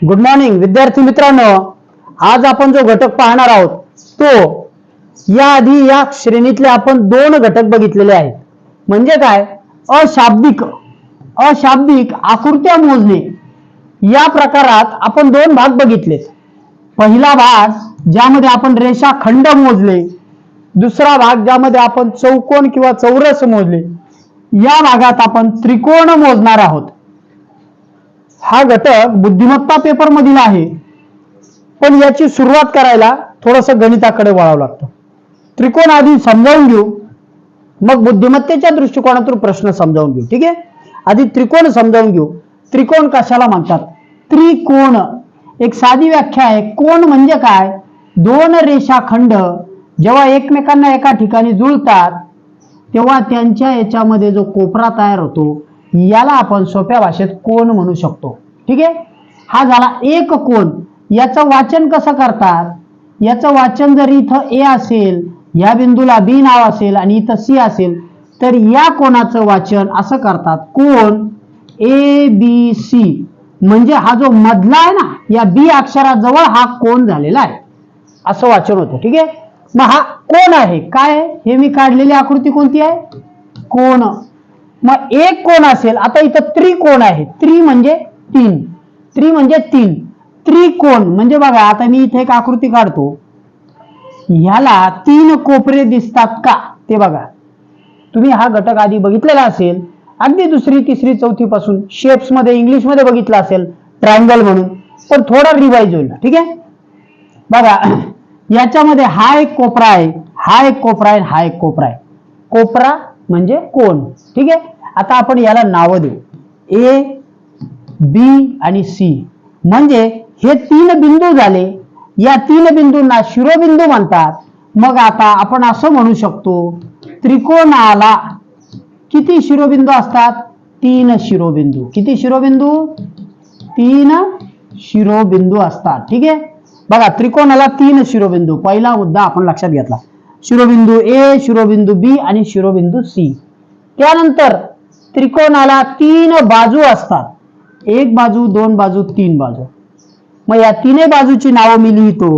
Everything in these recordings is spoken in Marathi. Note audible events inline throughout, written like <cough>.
गुड मॉर्निंग विद्यार्थी मित्रांनो. आज आपण जो घटक पाहणार आहोत तो याआधी या श्रेणीतले आपण दोन घटक बघितलेले आहेत. म्हणजे काय? अशाब्दिक अशाब्दिक आकृत्या मोजणे. या प्रकारात आपण दोन भाग बघितलेत. पहिला भाग ज्यामध्ये आपण रेषाखंड मोजले. दुसरा भाग ज्यामध्ये आपण चौकोन किंवा चौरस मोजले. या भागात आपण त्रिकोण मोजणार आहोत. हा घटक बुद्धिमत्ता पेपर मधील आहे. पण याची सुरुवात करायला थोडस गणिताकडे वळावं लागतं. त्रिकोण आधी समजावून घेऊ. मग बुद्धिमत्तेच्या दृष्टिकोनातून प्रश्न समजावून घेऊ. ठीक आहे? आधी त्रिकोण समजावून घेऊ. त्रिकोण कशाला म्हणतात? त्रिकोण. एक साधी व्याख्या आहे. कोण म्हणजे काय? दोन रेषाखंड जेव्हा एकमेकांना एका ठिकाणी जुळतात तेव्हा त्यांच्या याच्यामध्ये जो कोपरा तयार होतो याला आपण सोप्या भाषेत कोण म्हणू शकतो? ठीक आहे? हा झाला एक कोण. याचं वाचन कसं करतात? याचं वाचन जर इथं ए असेल या बिंदूला बी नाव असेल आणि इथं सी असेल तर या कोणाचं वाचन असं करतात? कोण? A B C. म्हणजे हा जो मधला आहे ना या बी अक्षराजवळ हा कोण झालेला आहे. असं वाचन होतं ठीक आहे? मग हा कोण आहे? काय हे मी काढलेली आकृती कोणती आहे? कोण? मग एक कोण असेल आता इथं त्रिकोण आहे. त्रि म्हणजे तीन. त्रि म्हणजे तीन. त्रिकोण म्हणजे बघा आता मी इथे एक आकृती काढतो. ह्याला तीन कोपरे दिसतात का? ते बघा. तुम्ही हा घटक आधी बघितलेला असेल अगदी दुसरी तिसरी चौथी पासून शेप्समध्ये इंग्लिशमध्ये बघितला असेल ट्रायंगल म्हणून पण थोडा रिवाइज होईल. ठीक आहे? बघा याच्यामध्ये हा एक कोपरा आहे हा एक कोपरा आहे हा एक कोपरा आहे. कोपरा म्हणजे कोण? ठीक आहे? आता आपण याला नावं देऊ. ए बी आणि सी म्हणजे हे तीन बिंदू झाले. या तीन बिंदूंना शिरोबिंदू म्हणतात. मग आता आपण असं म्हणू शकतो त्रिकोणाला किती शिरोबिंदू असतात? तीन शिरोबिंदू. किती शिरोबिंदू? तीन शिरोबिंदू असतात. ठीक आहे? बघा त्रिकोणाला तीन शिरोबिंदू. पहिला मुद्दा आपण लक्षात घेतला. शिरोबिंदू ए शिरोबिंदू बी आणि शिरोबिंदू सी त्यानंतर त्रिकोणाला तीन बाजू असतात. एक बाजू दोन बाजू तीन बाजू. मग या तिन्ही बाजूची नावं मी लिहितो.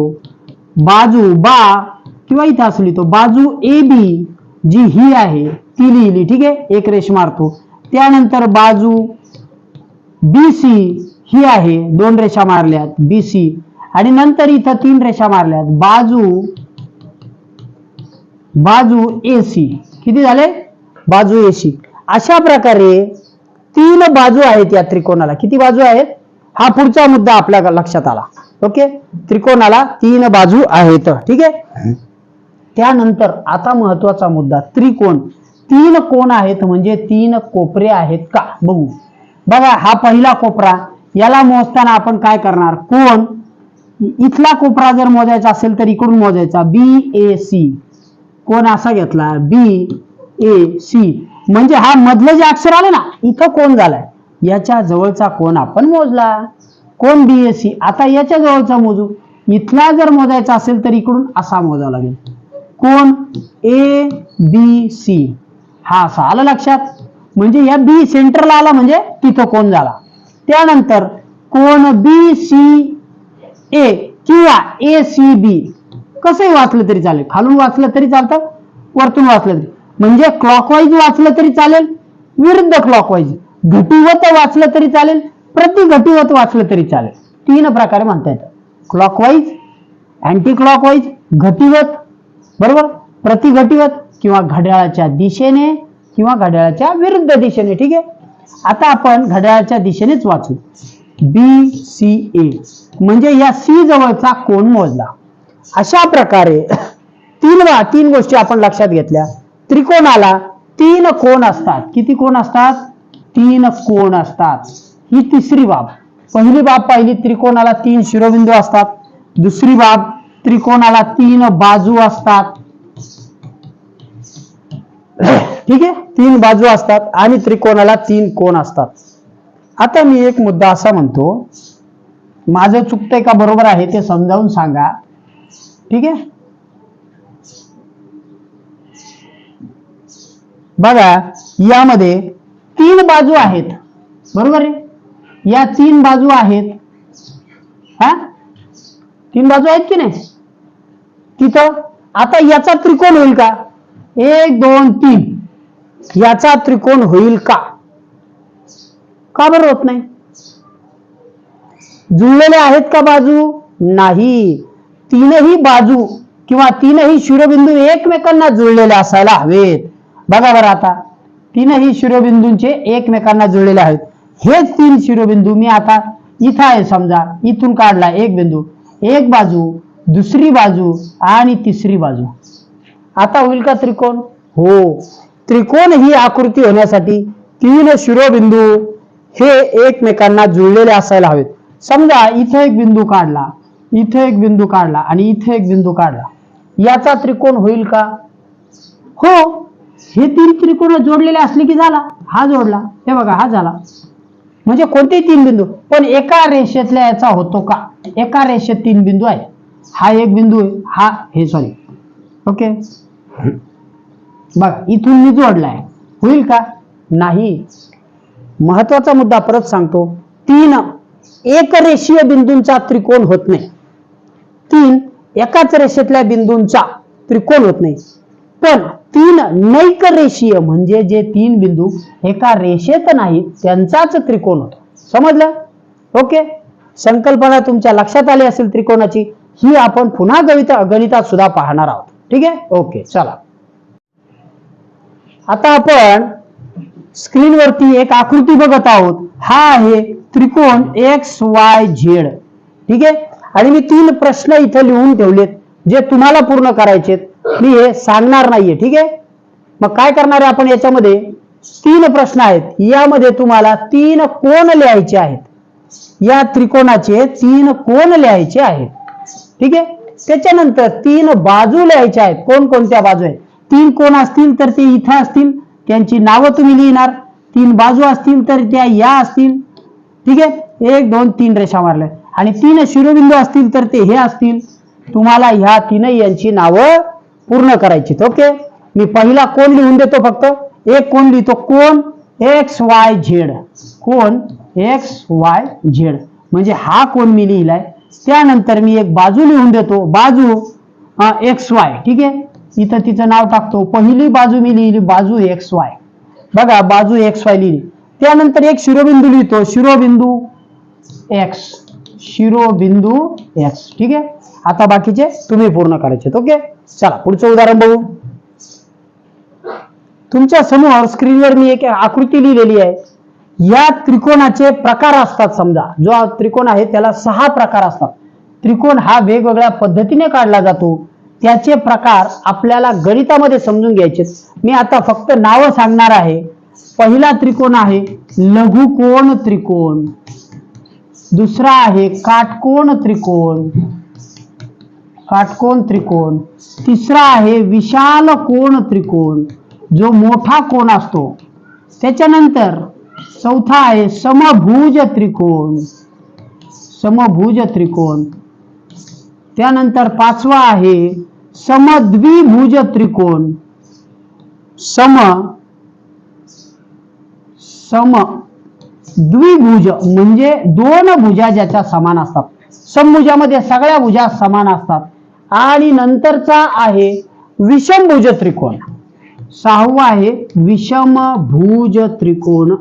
बाजू बा किंवा इथं असं लिहितो. बाजू ए बी जी ही आहे ती लिहिली. ठीक आहे? एक रेष मारतो. त्यानंतर बाजू बी सी ही आहे. दोन रेषा मारल्यात. बी सी आणि नंतर इथं तीन रेषा मारल्यात. बाजू बाजू ए सी किती झाले? बाजू ए सी अशा प्रकारे तीन बाजू आहेत या त्रिकोणाला. किती बाजू आहेत? हा पुढचा मुद्दा आपल्या लक्षात आला. ओके? त्रिकोणाला तीन बाजू आहेत. ठीक आहे? त्यानंतर आता महत्त्वाचा मुद्दा त्रिकोण. तीन कोण आहेत म्हणजे तीन कोपरे आहेत का? बघू. बघा हा पहिला कोपरा याला मोजताना आपण काय करणार? कोण? इथला कोपरा जर मोजायचा असेल तर इकडून मोजायचा. बी ए सी कोण असा घेतला? बी ए सी म्हणजे हा मधलं जे अक्षर आलं ना इथं कोण झालाय? याच्या जवळचा कोण आपण मोजला. कोण बी ए सी आता याच्या जवळचा मोजू. इथला जर मोजायचा असेल तर इकडून असा मोजावा लागेल. कोण? ए बी सी हा असा आलं लक्षात. म्हणजे या बी सेंटरला आला म्हणजे तिथं कोण झाला? त्यानंतर कोण बी सी ए किंवा ए सी बी कसंही वाचलं तरी चालेल. खालून वाचलं तरी चालतं वरतून वाचलं तरी. म्हणजे क्लॉकवाईज वाचलं तरी चालेल विरुद्ध क्लॉकवाईज घटीवत वाचलं तरी चालेल प्रतिघटीवत वाचलं तरी चालेल. तीन प्रकारे म्हणता येतं. क्लॉकवाईज अँटी क्लॉकवाईज घटीवत बरोबर? प्रति घटीवत किंवा घड्याळाच्या दिशेने किंवा घड्याळाच्या विरुद्ध दिशेने ठीक आहे? आता आपण घड्याळाच्या दिशेनेच वाचू. बी सी ए म्हणजे या सी जवळचा कोण मोजला. अशा प्रकारे तीन वा तीन गोष्टी आपण लक्षात घेतल्या. त्रिकोणाला तीन कोण असतात? किती कोण असतात? तीन कोण असतात. ही तिसरी बाब. पहिली बाब पाहिली त्रिकोणाला तीन शिरोबिंदू असतात. दुसरी बाब त्रिकोणाला तीन बाजू असतात. ठीक आहे? तीन बाजू असतात आणि त्रिकोणाला तीन कोण असतात. आता मी एक मुद्दा असा म्हणतो. माझं चुकतंय का बरोबर आहे ते समजावून सांगा. ठीक आहे? बघा यामध्ये तीन बाजू आहेत. बरोबर आहे? या तीन बाजू आहेत. हा? तीन बाजू आहेत की नाही? तिथं आता याचा त्रिकोण होईल का? एक दोन तीन. याचा त्रिकोण होईल का? का बरं होत नाही? जुळलेले आहेत का बाजू? नाही. तीनही बाजू किंवा तीनही शिरोबिंदू एकमेकांना जुळलेले असायला हवेत. बघा बरं आता. तीनही शिरोबिंदूंचे एकमेकांना जुळलेले आहेत. हेच तीन शिरोबिंदू मी आता इथं आहे समजा. इथून काढला एक बिंदू. एक बाजू दुसरी बाजू आणि तिसरी बाजू. आता होईल का त्रिकोण? हो. त्रिकोण ही आकृती होण्यासाठी तीन शिरोबिंदू हे एकमेकांना जुळलेले असायला हवेत. समजा इथं एक बिंदू काढला. इथे एक बिंदू काढला आणि इथे एक बिंदू काढला. याचा त्रिकोण होईल का? हो. हे तीन त्रिकोण जोडलेले असले की झाला. हा जोडला. हे बघा हा झाला. म्हणजे कोणतेही तीन बिंदू? पण एका रेषेतल्या याचा होतो का? एका रेषेत तीन बिंदू आहे. हा एक बिंदू आहे. हा हे सॉरी ओके बघा इथून मी जोडलाय. होईल का? नाही. महत्त्वाचा मुद्दा परत सांगतो. तीन एक रेषीय बिंदूंचा त्रिकोण होत नाही. तीन एकाच रेषेतल्या बिंदूंचा त्रिकोण होत नाही. पण तीन नैक रेषीय म्हणजे जे तीन बिंदू एका रेषेत नाहीत त्यांचाच त्रिकोण होतो. समजलं? ओके? संकल्पना तुमच्या लक्षात आली असेल त्रिकोणाची ही आपण पुन्हा गणित गणितात सुद्धा पाहणार आहोत. ठीक आहे? ओके चला. आता आपण स्क्रीनवरती एक आकृती बघत आहोत. हा आहे त्रिकोण एक्स वाय झेड ठीक आहे? आणि मी तीन प्रश्न इथं लिहून ठेवलेत जे तुम्हाला पूर्ण करायचे मी हे सांगणार नाहीये ठीक आहे? मग काय करणार आहे आपण याच्यामध्ये? तीन प्रश्न आहेत. यामध्ये तुम्हाला तीन कोण लिहायचे आहेत. या त्रिकोणाचे तीन कोण लिहायचे आहेत. ठीक आहे? त्याच्यानंतर तीन बाजू लिहायच्या आहेत. कोण कोणत्या बाजू आहेत? तीन कोण असतील तर ते इथं असतील. त्यांची नावं तुम्ही लिहिणार. तीन बाजू असतील तर त्या या असतील. ठीक आहे? एक दोन तीन रेषा मारल्या. आणि तीन शिरोबिंदू असतील तर ते हे असतील. तुम्हाला ह्या तीनही यांची नावं पूर्ण करायची. ओके? मी पहिला कोण लिहून देतो फक्त? एक कोण लिहितो? कोण? एक्स वाय झेड कोण? एक्स वाय झेड म्हणजे हा कोण मी लिहिलाय. त्यानंतर मी एक बाजू लिहून देतो. बाजू एक्स वाय ठीक आहे? इथं तिचं नाव टाकतो. पहिली बाजू मी लिहिली. बाजू एक्स वाय बघा बाजू एक्स वाय लिहिली. त्यानंतर एक शिरोबिंदू लिहितो. शिरोबिंदू एक्स शिरोबिंदू एक्स ठीक आहे? आता बाकीचे तुम्ही पूर्ण करायचे ओके? चला पुढचं उदाहरण बघू. तुमच्यासमोर स्क्रीनवर मी एक आकृती लिहिलेली आहे. या त्रिकोणाचे प्रकार असतात समजा. जो हा त्रिकोण आहे त्याला सहा प्रकार असतात. त्रिकोण हा वेगवेगळ्या पद्धतीने काढला जातो. त्याचे प्रकार आपल्याला गणितामध्ये समजून घ्यायचे मी आता फक्त नावं सांगणार आहे. पहिला त्रिकोण आहे लघुकोण त्रिकोण. दुसरा आहे काटकोण त्रिकोण. काटकोण त्रिकोण. तिसरा आहे विशाल कोण त्रिकोण. जो मोठा कोण असतो. त्याच्यानंतर चौथा आहे समभुज त्रिकोण. समभुज त्रिकोण. त्यानंतर पाचवा आहे समद्विभुज त्रिकोण. सम सम द्विभुज म्हणजे दोन भुजा ज्याच्या समान असतात. समभुजामध्ये सगळ्या भुजा समान असतात. आणि नंतरचा आहे विषमभुज त्रिकोण. सहावा आहे विषमभुज त्रिकोण.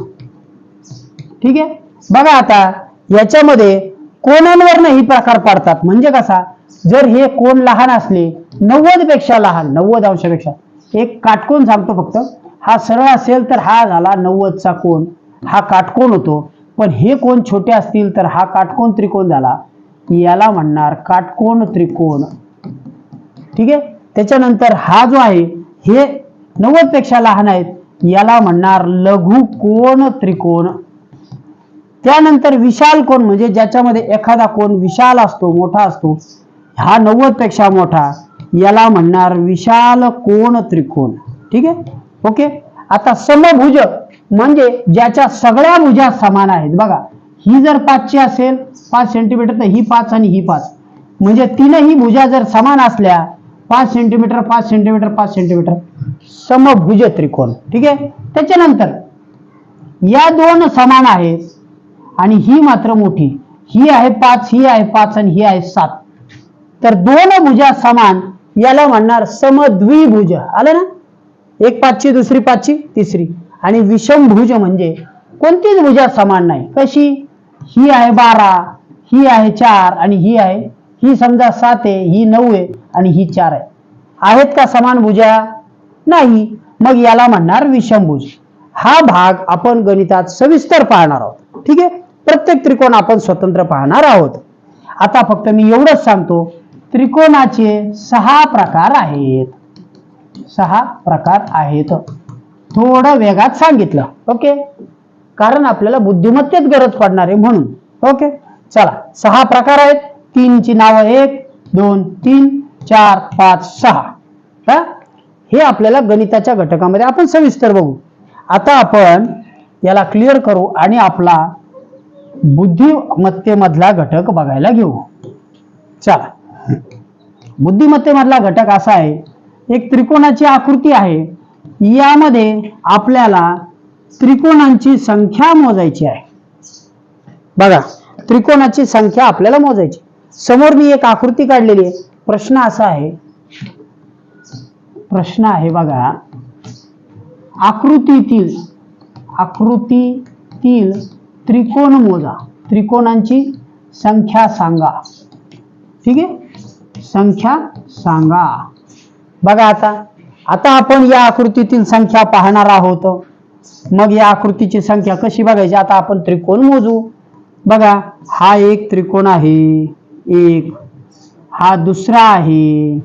ठीक आहे? बघा आता याच्यामध्ये कोणांवर ही प्रकार पडतात? म्हणजे कसा? जर हे कोण लहान असले नव्वदपेक्षा लहान नव्वद अंशापेक्षा एक काटकोन सांगतो फक्त. हा सरळ असेल तर हा झाला नव्वदचा कोण. हा काटकोण होतो. पण हे कोण छोटे असतील तर हा काटकोण त्रिकोण झाला. याला म्हणणार काटकोण त्रिकोण. ठीक आहे? त्याच्यानंतर हा जो आहे हे नव्वदपेक्षा लहान आहेत. याला म्हणणार लघु कोण त्रिकोण. त्यानंतर विशाल कोण म्हणजे ज्याच्यामध्ये एखादा कोण विशाल असतो मोठा असतो हा नव्वदपेक्षा मोठा. याला म्हणणार विशाल कोण त्रिकोण. ठीक आहे? ओके? आता समभुज म्हणजे ज्याच्या सगळ्या भुजा समान आहेत. बघा ही जर पाचची असेल पाच सेंटीमीटर तर ही पाच आणि ही पाच. म्हणजे तीनही भुजा जर समान असल्या पाच सेंटीमीटर पाच सेंटीमीटर पाच सेंटीमीटर समभुज त्रिकोण. ठीक आहे? त्याच्यानंतर या दोन समान आहेत आणि ही मात्र मोठी. ही आहे पाच ही आहे पाच आणि ही आहे सात. तर दोन भुजा समान याला म्हणणार समद्विभुज. आलं ना? एक पाचची दुसरी पाचची तिसरी. आणि विषमभुज म्हणजे कोणतीच भुजा समान नाही. कशी? ही आहे बारा ही आहे चार आणि ही आहे ही समजा सात आहे ही नऊ आहे आणि ही चार आहे. आहेत का समान भुजा? नाही. मग याला म्हणणार विषमभुज. हा भाग आपण गणितात सविस्तर पाहणार आहोत. ठीक आहे? प्रत्येक त्रिकोण आपण स्वतंत्र पाहणार आहोत. आता फक्त मी एवढंच सांगतो. त्रिकोणाचे सहा प्रकार आहेत. सहा प्रकार आहेत. थोडं वेगात सांगितलं. ओके कारण आपल्याला बुद्धिमत्तेत गरज पडणार आहे म्हणून. ओके चला सहा प्रकार आहेत. तीनची नावं एक दोन तीन चार पाच सहा. हा? हे आपल्याला गणिताच्या घटकामध्ये आपण सविस्तर बघू. आता आपण याला क्लिअर करू आणि आपला बुद्धिमत्तेमधला घटक बघायला घेऊ. चला. बुद्धिमत्तेमधला घटक असा आहे एक त्रिकोणाची आकृती आहे. यामध्ये आपल्याला त्रिकोणांची संख्या मोजायची आहे. बघा त्रिकोणाची संख्या आपल्याला मोजायची समोर मी एक आकृती काढलेली आहे. प्रश्न असा आहे प्रश्न आहे बघा आकृतीतील आकृतीतील त्रिकोण मोजा. त्रिकोणांची संख्या सांगा. ठीक आहे? संख्या सांगा. बघा आता आता आपण या आकृतीतील संख्या पाहणार आहोत. मग या आकृतीची संख्या कशी बघायची? आता आपण त्रिकोण मोजू. बघा हा एक त्रिकोण आहे. एक. हा दुसरा आहे.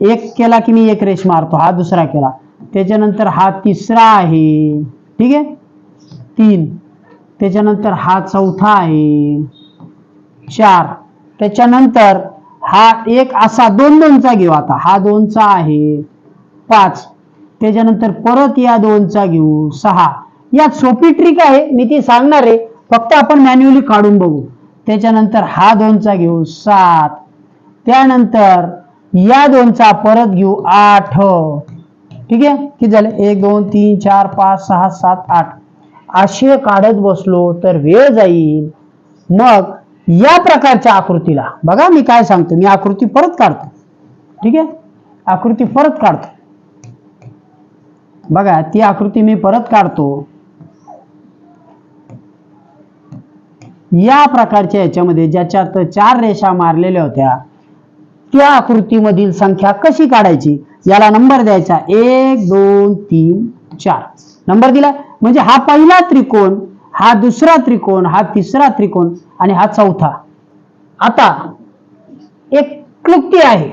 एक केला की मी एक रेष मारतो. हा दुसरा केला. त्याच्यानंतर हा तिसरा आहे. ठीक आहे? तीन. त्याच्यानंतर हा चौथा आहे. चार. त्याच्यानंतर हा एक असा दोन दोनचा घेऊ आता. हा दोनचा आहे. पाच. त्याच्यानंतर परत या दोनचा घेऊ सहा. यात सोपी ट्रिक आहे मी ती सांगणार आहे. फक्त आपण मॅन्युअली काढून बघू. त्याच्यानंतर हा दोनचा घेऊ सात. त्यानंतर या दोनचा परत घेऊ आठ. ठीक आहे? किती झाले? एक दोन तीन चार पाच सहा सात आठ. असे काढत बसलो तर वेळ जाईल. मग या प्रकारच्या आकृतीला. बघा मी काय सांगतो. मी आकृती परत काढतो. ठीक आहे? आकृती परत काढतो. बघा ती आकृती मी परत काढतो. या प्रकारच्या याच्यामध्ये ज्याच्यात चार रेषा मारलेल्या होत्या त्या आकृतीमधील संख्या कशी काढायची? याला नंबर द्यायचा. एक दोन तीन चार. नंबर दिला. म्हणजे हा पहिला त्रिकोण हा दुसरा त्रिकोण हा तिसरा त्रिकोण आणि हा चौथा. आता एक क्लुप्ती आहे.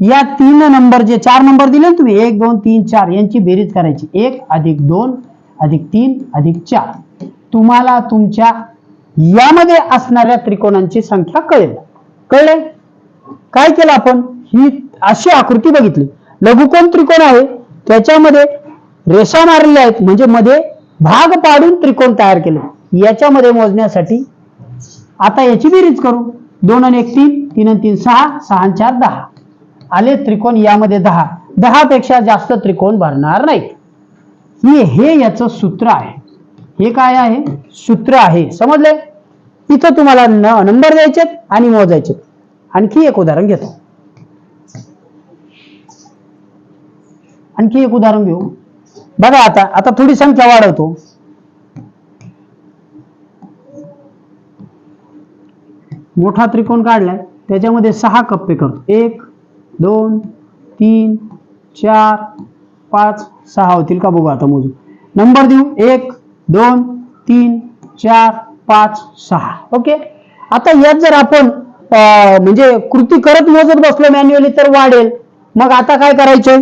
या तीन नंबर जे चार नंबर दिले तुम्ही एक दोन तीन चार यांची बेरीज करायची. एक अधिक दोन अधिक तीन अधिक चार. तुम्हाला तुमच्या यामध्ये असणाऱ्या त्रिकोणांची संख्या कळेल. कळले काय केलं आपण? ही अशी आकृती बघितली. लघुकोण त्रिकोण आहे. त्याच्यामध्ये रेषा मारलेल्या आहेत. म्हणजे मध्ये भाग पाडून त्रिकोण तयार केले. याच्यामध्ये मोजण्यासाठी आता याची बेरीज करू. दोन आणि एक तीन. तीन आणि तीन सहा. सहा चार दहा. आले त्रिकोण यामध्ये दहा. दहा पेक्षा जास्त त्रिकोण भरणार नाही ही हे याचं सूत्र आहे. हे काय आहे? सूत्र आहे. समजले? इथं तुम्हाला न नंबर द्यायचे आणि मोजायचे आणखी एक उदाहरण घेतो. आणखी एक उदाहरण घेऊ. बघा आता आता थोडी संख्या वाढवतो. मोठा त्रिकोण काढलाय. त्याच्यामध्ये सहा कप्पे करतो. एक दोन तीन चार पाच सहा होतील का बघू आता मोजू नंबर देऊ. एक दोन तीन चार पाच सहा. ओके आता यात जर आपण म्हणजे कृती करत मोजत बसलो मॅन्युअली तर वाढेल. मग आता काय करायचंय?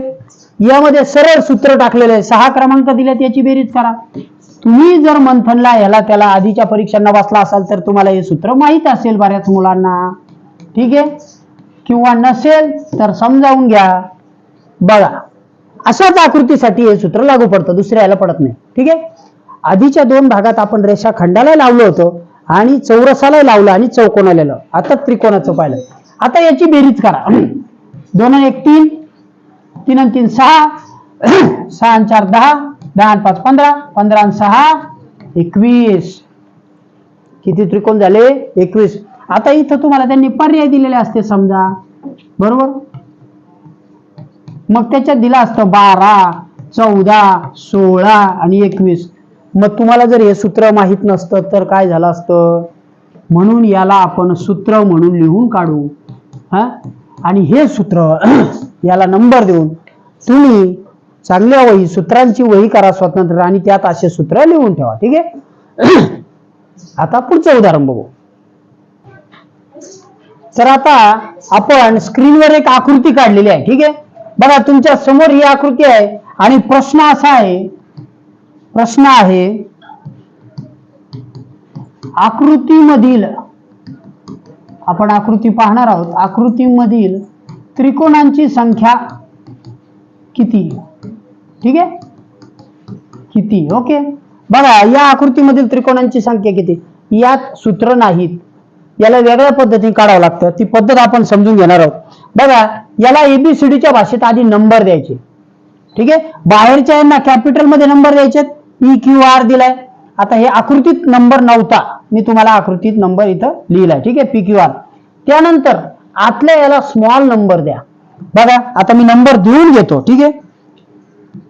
यामध्ये सरळ सूत्र टाकलेलं आहे. सहा क्रमांक दिल्यात याची बेरीज करा. तुम्ही जर मंथनला ह्याला त्याला आधीच्या परीक्षांना वाचला असाल तर तुम्हाला हे सूत्र माहीत असेल बऱ्याच मुलांना. ठीक आहे? किंवा नसेल तर समजावून घ्या. बघा. अशाच आकृतीसाठी हे सूत्र लागू पडतं. दुसऱ्या याला पडत नाही. ठीक आहे? आधीच्या दोन भागात आपण रेषा खंडाला लावलं होतं आणि चौरसाला लावलं आणि चौकोनाला लावलं. आता त्रिकोणाचं पाहिलं. आता याची बेरीज करा. <clears throat> दोन एक तीन. तीन आणि तीन सहा. <clears throat> सहा आणि चार दहा. दहा आणि पाच पंधरा. पंधरा आणि सहा. एकवीस. किती त्रिकोण झाले? एकवीस. आता इथं तुम्हाला त्यांनी पर्याय दिलेले असते समजा. बरोबर? मग त्याच्यात दिलं असतं बारा चौदा सोळा आणि एकवीस. मग तुम्हाला जर हे सूत्र माहीत नसतं तर काय झालं असतं? म्हणून याला आपण सूत्र म्हणून लिहून काढू. हा? आणि हे सूत्र <clears throat> याला नंबर देऊन तुम्ही चांगल्या वही सूत्रांची वही करा स्वतंत्र आणि त्यात असे सूत्र लिहून ठेवा. ठीक आहे? <clears throat> आता पुढचं उदाहरण बघू. तर आता आपण स्क्रीनवर एक आकृती काढलेली आहे ठीक आहे? बघा तुमच्यासमोर ही आकृती आहे आणि प्रश्न असा आहे प्रश्न आहे आकृतीमधील आपण आकृती पाहणार आहोत आकृतीमधील त्रिकोणांची संख्या किती? ठीक आहे? किती? ओके. बघा या आकृतीमधील त्रिकोणांची संख्या किती? यात सूत्र नाहीत. याला वेगळ्या पद्धतीने काढावं लागतं. ती पद्धत आपण समजून घेणार आहोत. बघा याला एबीसीडीच्या भाषेत आधी नंबर द्यायचे. ठीक आहे? बाहेरच्या यांना कॅपिटलमध्ये नंबर द्यायचे पी क्यू आर दिलाय. आता हे आकृतीत नंबर नव्हता. मी तुम्हाला आकृतीत नंबर इथं लिहिलाय. ठीक आहे? पी क्यू आर त्यानंतर आतल्या याला स्मॉल नंबर द्या. बघा आता मी नंबर देऊन घेतो. ठीक आहे?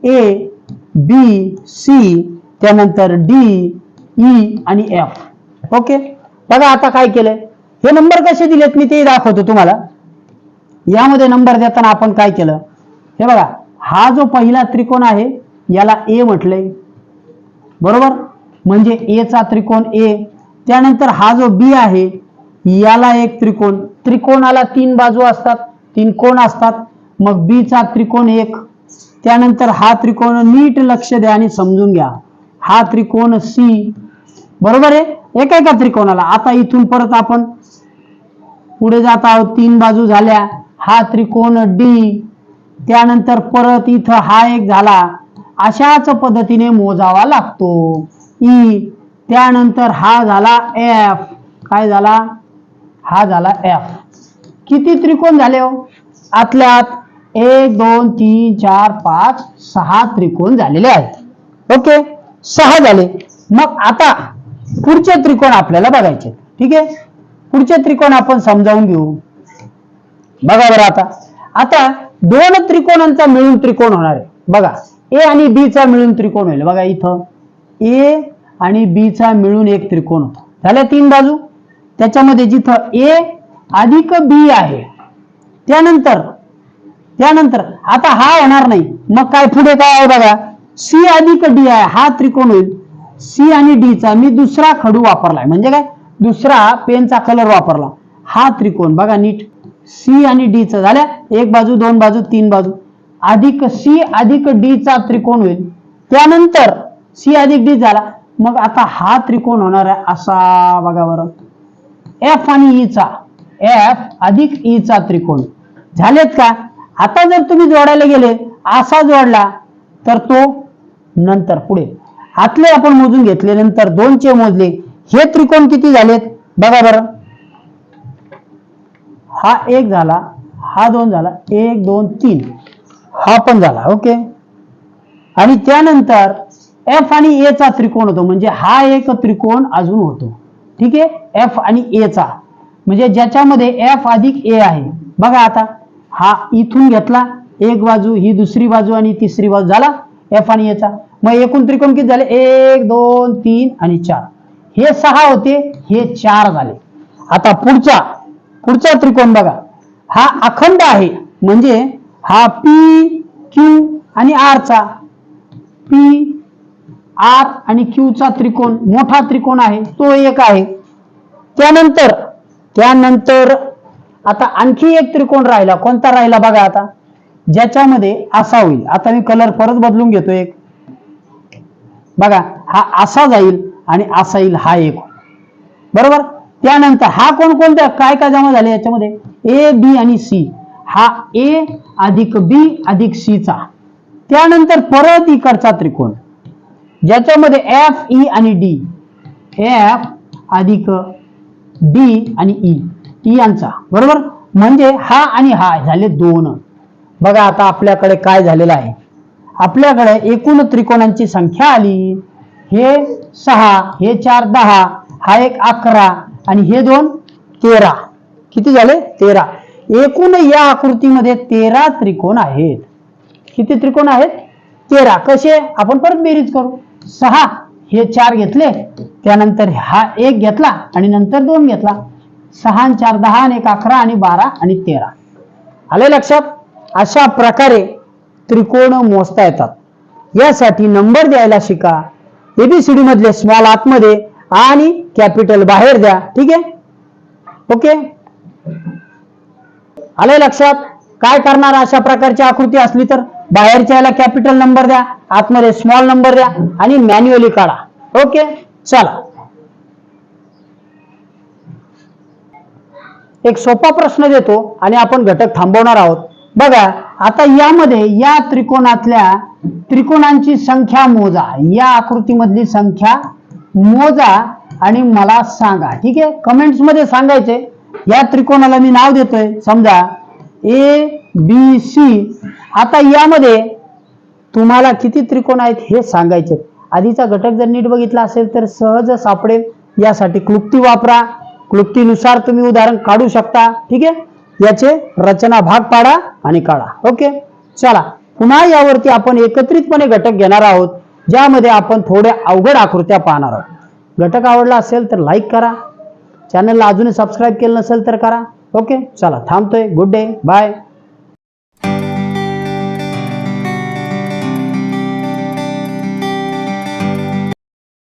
ए बी सी त्यानंतर डी ई e आणि एफ ओके? बघा आता काय केलंय. हे नंबर कसे दिलेत मी ते दाखवतो तुम्हाला. यामध्ये नंबर देताना आपण काय केलं? हे बघा हा जो पहिला त्रिकोण आहे याला ए म्हटलंय. बरोबर? म्हणजे ए चा त्रिकोण ए त्यानंतर हा जो बी आहे याला एक त्रिकोण. त्रिकोणाला तीन बाजू असतात तीन कोण असतात. मग बी चा त्रिकोण एक. त्यानंतर हा त्रिकोण नीट लक्ष द्या आणि समजून घ्या. हा त्रिकोण सी बरोबर आहे? एका एका त्रिकोणाला. आता इथून परत आपण पुढे जात आहोत. तीन बाजू झाल्या. हा त्रिकोण डी त्यानंतर परत इथं हा एक झाला. अशाच पद्धतीने मोजावा लागतो. ई त्यानंतर हा झाला एफ काय झाला? हा झाला एफ किती त्रिकोण झाले हो? आतल्यात एक दोन तीन चार पाच सहा त्रिकोण झालेले आहेत. ओके? सहा झाले. मग आता पुढचे त्रिकोण आपल्याला बघायचे ठीक आहे? पुढचे त्रिकोण आपण समजावून घेऊ. बघा बरं आता. आता दोन त्रिकोणांचा मिळून त्रिकोण होणार आहे. बघा. ए आणि बी चा मिळून त्रिकोण होईल. बघा इथं. ए आणि बी चा मिळून एक त्रिकोण होता. झाल्या तीन बाजू? त्याच्यामध्ये जिथं ए अधिक बी आहे. त्यानंतर त्यानंतर आता हा होणार नाही. मग काय पुढे काय आहे बघा? सी अधिक डी आहे. हा त्रिकोण होईल. सी आणि डी चा मी दुसरा खडू वापरलाय. म्हणजे काय? दुसरा पेनचा कलर वापरला. हा त्रिकोण. बघा नीट. सी आणि डी चा झाल्या एक बाजू दोन बाजू तीन बाजू. अधिक सी अधिक डी चा त्रिकोण होईल. त्यानंतर सी अधिक डी झाला. मग आता हा त्रिकोण होणार आहे असा बघा बरं. एफ आणि ईचा चा. एफ अधिक ईचा चा त्रिकोण. झालेत का? आता जर तुम्ही जोडायला गेले असा जोडला तर तो नंतर पुढे. आतले आपण मोजून घेतले नंतर दोनचे मोजले. हे त्रिकोण किती झालेत? बघा बरं. हा एक झाला हा दोन झाला एक दोन तीन. हा पण झाला ओके. आणि त्यानंतर एफ आणि ए चा त्रिकोण होतो म्हणजे हा एक त्रिकोण अजून होतो. ठीक आहे? एफ आणि ए चा. म्हणजे ज्याच्यामध्ये एफ अधिक ए आहे. बघा आता. हा इथून घेतला एक बाजू ही दुसरी बाजू आणि तिसरी बाजू. झाला एफ आणि ए चा. मग एकूण त्रिकोण किती झाले? एक दोन तीन आणि चार. हे सहा होते हे चार झाले. आता पुढचा पुढचा त्रिकोण बघा. हा अखंड आहे. म्हणजे हा पी क्यू आणि आर चा पी आर आणि क्यू चा त्रिकोण मोठा त्रिकोण आहे. तो एक आहे. त्यानंतर त्यानंतर आता आणखी एक त्रिकोण राहिला. कोणता राहिला बघा आता. ज्याच्यामध्ये असा होईल. आता मी कलर परत बदलून घेतो एक. बघा हा असा जाईल आणि असा येईल हा एक. बरोबर? त्यानंतर हा कोण कोणत्या काय काय जमा झाले याच्यामध्ये? ए बी आणि सी हा ए अधिक बी अधिक सी चा. त्यानंतर परत इकडचा त्रिकोण. ज्याच्यामध्ये एफ ई e आणि डी एफ अधिक बी आणि ई ई यांचा. बरोबर? म्हणजे हा आणि हा झाले दोन. बघा आता आपल्याकडे काय झालेलं आहे. आपल्याकडे एकूण त्रिकोणांची संख्या आली. हे सहा हे चार दहा हा एक अकरा आणि हे दोन तेरा. किती झाले? तेरा. एकूण या आकृतीमध्ये तेरा त्रिकोण आहेत. किती त्रिकोण आहेत? तेरा. कसे? आपण परत बेरीज करू. सहा हे चार घेतले. त्यानंतर हा एक घेतला आणि नंतर दोन घेतला. सहा आणि चार दहा आणि एक अकरा आणि बारा आणि तेरा. आले लक्षात? अशा प्रकारे त्रिकोण मोजता येतात. यासाठी नंबर द्यायला शिका. एबीसीडी मधले स्मॉल आतमध्ये आणि कॅपिटल बाहेर द्या. ठीक आहे? ओके आले लक्षात? काय करणार अशा प्रकारची आकृती असली तर? बाहेरच्या याला कॅपिटल नंबर द्या. आतमध्ये स्मॉल नंबर द्या आणि मॅन्युअली काढा. ओके चला. एक सोपा प्रश्न देतो आणि आपण घटक थांबवणार आहोत. बघा आता यामध्ये या त्रिकोणातल्या त्रिकोणांची संख्या मोजा. या आकृतीमधली संख्या मोजा आणि मला सांगा ठीक आहे? कमेंट्समध्ये सांगायचे. या त्रिकोणाला मी नाव देतोय. समजा ए बी सी आता यामध्ये तुम्हाला किती त्रिकोण आहेत हे सांगायचे आधीचा घटक जर नीट बघितला असेल तर सहज सापडेल. यासाठी क्लुप्ती वापरा. क्लुप्तीनुसार तुम्ही उदाहरण काढू शकता. ठीक आहे? याचे रचना भाग पाडा आणि काढा. ओके? चला. पुन्हा यावरती आपण एकत्रितपणे घटक घेणार आहोत ज्यामध्ये आपण थोड्या अवघड आकृत्या पाहणार आहोत. घटक आवडला असेल तर लाईक करा. चॅनलला अजूनही सबस्क्राईब केलं नसेल तर करा. ओके? चला थांबतोय. Good day bye